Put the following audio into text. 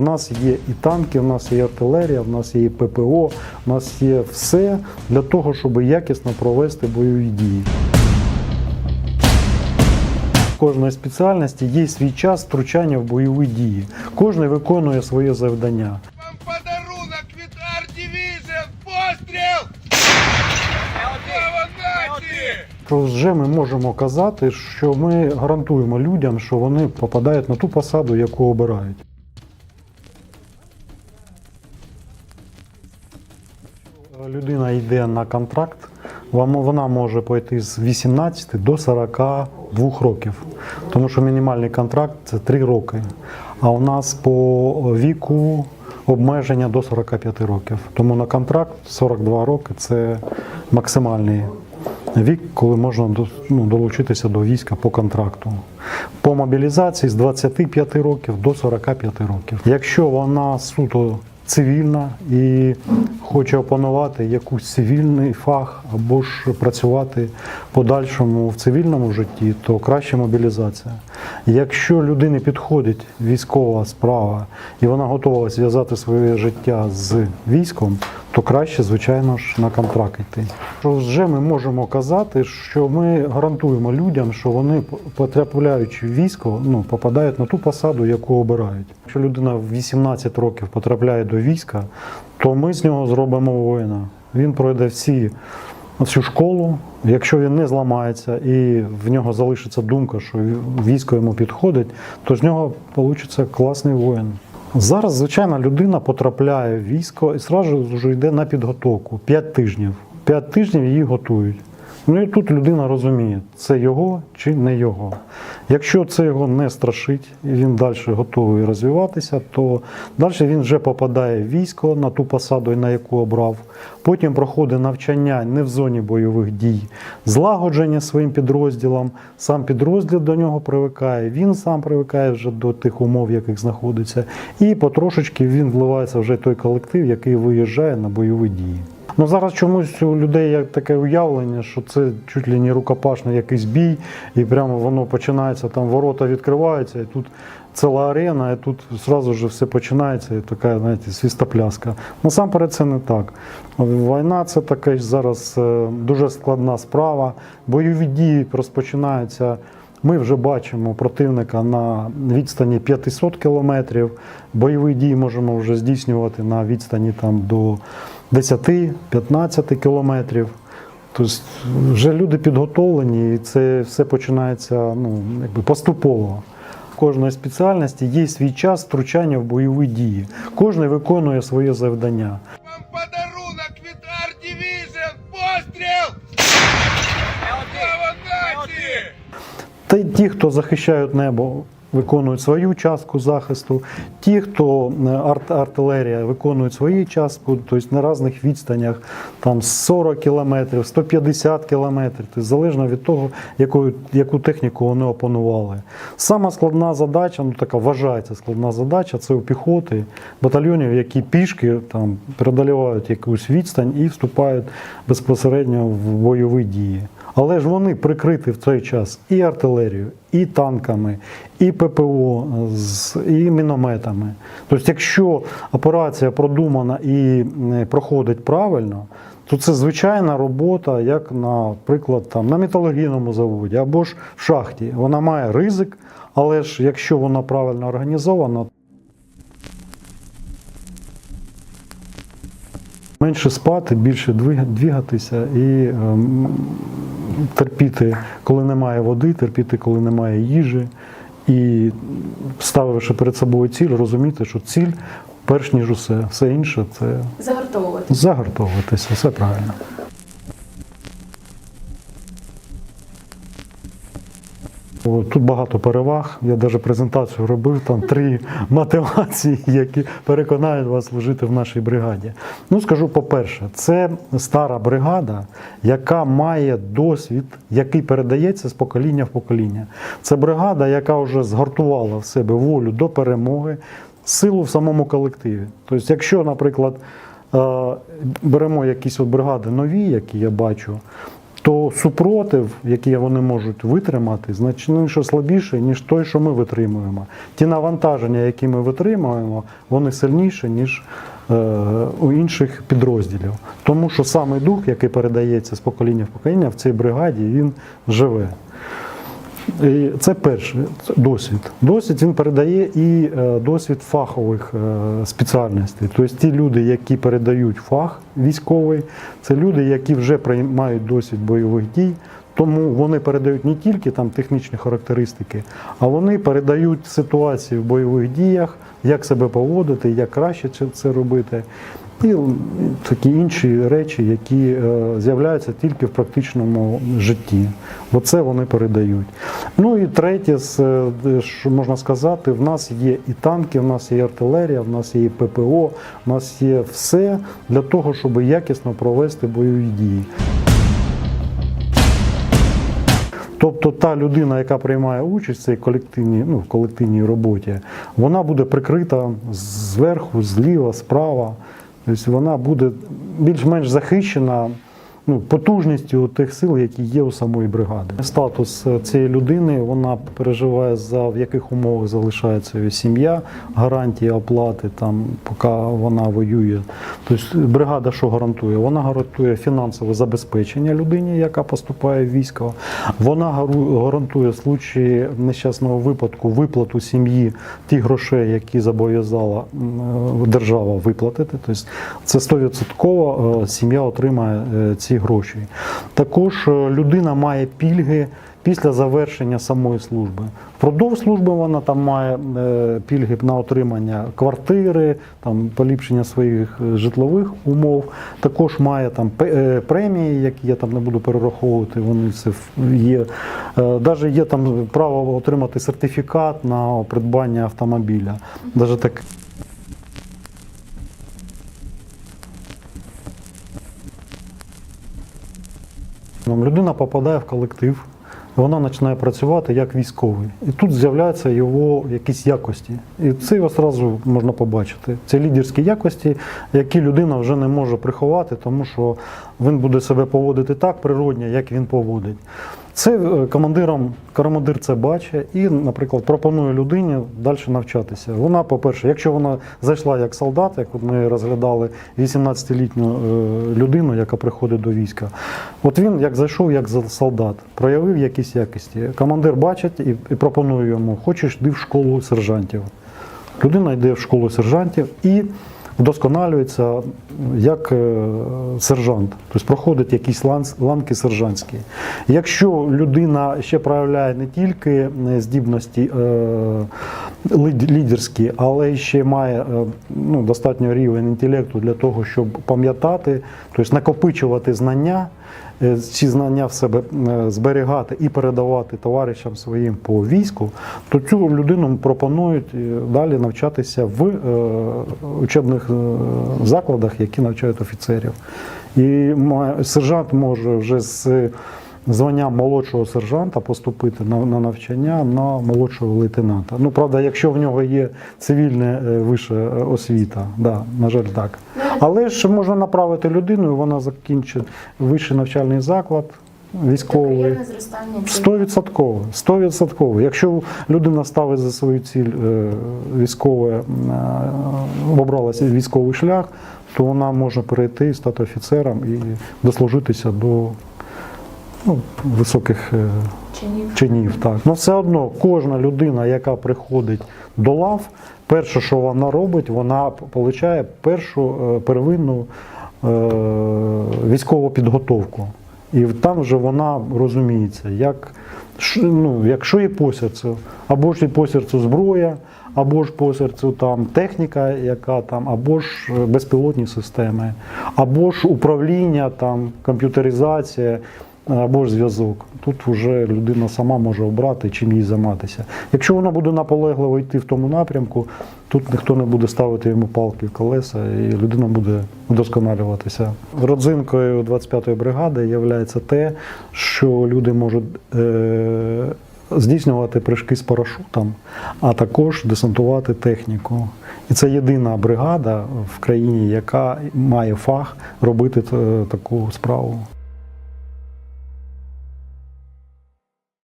В нас є і танки, в нас є і артилерія, в нас є і ППО, в нас є все для того, щоб якісно провести бойові дії. У кожної спеціальності є свій час втручання в бойові дії. Кожен виконує своє завдання. Вам подарунок від Division! Постріл! Що вже ми можемо казати, що ми гарантуємо людям, що вони попадають на ту посаду, яку обирають. Людина йде на контракт, вона може пойти з 18 до 42 років, тому що мінімальний контракт це 3 роки. А у нас по віку обмеження до 45 років. Тому на контракт 42 роки це максимальний вік, коли можна ну, долучитися до війська по контракту. По мобілізації з 25 років до 45 років. Якщо вона суто цивільна і хоче опанувати якийсь цивільний фах або ж працювати подальшому в цивільному житті, то краще мобілізація. Якщо людині підходить військова справа і вона готова зв'язати своє життя з військом, то краще, звичайно ж, на контракт йти. Що Вже ми можемо казати, що ми гарантуємо людям, що вони, потрапляючи в військо, ну, попадають на ту посаду, яку обирають. Якщо людина в 18 років потрапляє до війська, то ми з нього зробимо воїна. Він пройде всі всю школу. Якщо він не зламається і в нього залишиться думка, що військо йому підходить, то з нього вийде класний воїн. Зараз, звичайно, людина потрапляє в військо і одразу вже йде на підготовку 5 тижнів. П'ять тижнів її готують. Ну і тут людина розуміє, це його чи не його. Якщо це його не страшить, і він далі готовий розвиватися, то далі він вже попадає в військо на ту посаду, на яку обрав. Потім проходить навчання не в зоні бойових дій, злагодження своїм підрозділом. Сам підрозділ до нього привикає, він сам привикає вже до тих умов, в яких знаходиться. І потрошечки він вливається вже в той колектив, який виїжджає на бойові дії. Ну зараз чомусь у людей є таке уявлення, що це чуть ли не рукопашний якийсь бій, і прямо воно починається, там ворота відкриваються, і тут ціла арена, і тут одразу ж все починається, і така, знаєте, свістопляска. Насамперед це не так. Війна це така зараз е, дуже складна справа. Бойові дії розпочинаються. Ми вже бачимо противника на відстані 500 кілометрів. Бойові дії можемо вже здійснювати на відстані там до 10-15 кілометрів. Тобто вже люди підготовлені, і це все починається ну, якби поступово. Кожної спеціальності є свій час втручання в бойові дії. Кожен виконує своє завдання. Вам подарунок від Art Division! Постріл! Слава нації! Та й ті, хто захищають небо, виконують свою частку захисту. Ті, хто е, арт артилерія виконують свою частку, тобто на різних відстанях, там 40 кілометрів, 150 кілометрів, тобто залежно від того, яку, яку техніку вони опанували. Сама складна задача, ну така вважається складна задача, це у піхоти батальйонів, які пішки там преодолівають якусь відстань і вступають безпосередньо в бойові дії. Але ж вони прикриті в цей час і артилерією, і танками, і ППО, і мінометами. Тобто, якщо операція продумана і проходить правильно, то це звичайна робота, як, наприклад, там, на металургійному заводі або ж в шахті. Вона має ризик, але ж якщо вона правильно організована, Менше спати, більше двигатися і ем, терпіти, коли немає води, терпіти, коли немає їжі. І ставивши перед собою ціль, розуміти, що ціль перш ніж усе, все інше це загартовуватися. загартовуватися, все правильно. Тут багато переваг. Я навіть презентацію робив, там три мотивації, які переконають вас служити в нашій бригаді. Ну, скажу по-перше, це стара бригада, яка має досвід, який передається з покоління в покоління. Це бригада, яка вже згартувала в себе волю до перемоги, силу в самому колективі. Тобто, якщо, наприклад, е, беремо якісь от бригади нові, які я бачу, то супротив, який вони можуть витримати, значно слабіший, ніж той, що ми витримуємо. Ті навантаження, які ми витримуємо, вони сильніші, ніж е, у інших підрозділів. Тому що саме дух, який передається з покоління в покоління, в цій бригаді він живе. І це перший досвід. Досвід він передає і е, досвід фахових е, спеціальностей. Тобто ті люди, які передають фах військовий, це люди, які вже приймають досвід бойових дій. Тому вони передають не тільки там технічні характеристики, а вони передають ситуацію в бойових діях, як себе поводити, як краще це робити. І такі інші речі, які е, з'являються тільки в практичному житті. Оце вони передають. Ну і третє, е, що можна сказати, в нас є і танки, в нас є артилерія, в нас є і ППО, в нас є все для того, щоб якісно провести бойові дії. Тобто та людина, яка приймає участь в цій колективній, ну, в колективній роботі, вона буде прикрита зверху, зліва, справа. Тобто вона буде більш-менш захищена ну, потужністю тих сил, які є у самої бригади. Статус е, цієї людини вона переживає за в яких умовах залишається її сім'я, гарантії оплати там, поки вона воює. Тобто бригада що гарантує? Вона гарантує фінансове забезпечення людині, яка поступає в військо. Вона гарантує в случаї нещасного випадку виплату сім'ї тих грошей, які зобов'язала е, держава виплатити. Тобто це 100% е, сім'я отримає е, ці гроші. Також е, людина має пільги. Після завершення самої служби. Впродовж служби вона там має е, пільги на отримання квартири, там поліпшення своїх е, житлових умов. Також має там премії, які я там не буду перераховувати. Вони це є. Навіть є там право отримати сертифікат на придбання автомобіля. Даже так. Людина попадає в колектив, вона починає працювати як військовий. І тут з'являються його якісь якості. І це його одразу можна побачити. Це лідерські якості, які людина вже не може приховати, тому що він буде себе поводити так природньо, як він поводить. Це е, командиром, командир це бачить і, наприклад, пропонує людині далі навчатися. Вона, по-перше, якщо вона зайшла як солдат, як ми розглядали 18-літню е, людину, яка приходить до війська, от він як зайшов як солдат, проявив якісь якості. Командир бачить і пропонує йому: хочеш йди в школу сержантів. Людина йде в школу сержантів і вдосконалюється як е, сержант, тобто проходить якісь ланки сержантські. Якщо людина ще проявляє не тільки е, здібності лід- лідерські, але ще має е, ну, достатньо рівень інтелекту для того, щоб пам'ятати, тобто накопичувати знання. е, Ці знання в себе е, зберігати і передавати товаришам своїм по війську, то цю людину пропонують далі навчатися в учебних закладах, які навчають офіцерів. І сержант може вже з званням молодшого сержанта поступити на, на навчання на молодшого лейтенанта. Ну, правда, якщо в нього є цивільна е, вища е, освіта, да, на жаль, так. Але ж можна направити людину, і вона закінчить вищий навчальний заклад військовий. Приємне зростання. Стовідсотково, стовідсотково. Якщо людина ставить за свою ціль е, військове, обралася військовий шлях, то вона може перейти, стати офіцером і дослужитися до ну, високих е, чинів. чинів. Так. Ну все одно кожна людина, яка приходить до лав, перше, що вона робить, вона отримує першу е, первинну е, військову підготовку. І там вже вона розуміється, як, ну, якщо є по серцю, або ж є по серцю зброя, або ж по серцю там техніка, яка там, або ж безпілотні системи, або ж управління, там, комп'ютеризація, або ж зв'язок. Тут вже людина сама може обрати, чим їй займатися. Якщо вона буде наполегливо йти в тому напрямку, тут ніхто не буде ставити йому палки в колеса, і людина буде вдосконалюватися. Родзинкою 25-ї бригади є те, що люди можуть е- здійснювати прыжки з парашутом, а також десантувати техніку. І це єдина бригада в країні, яка має фах робити е, таку справу.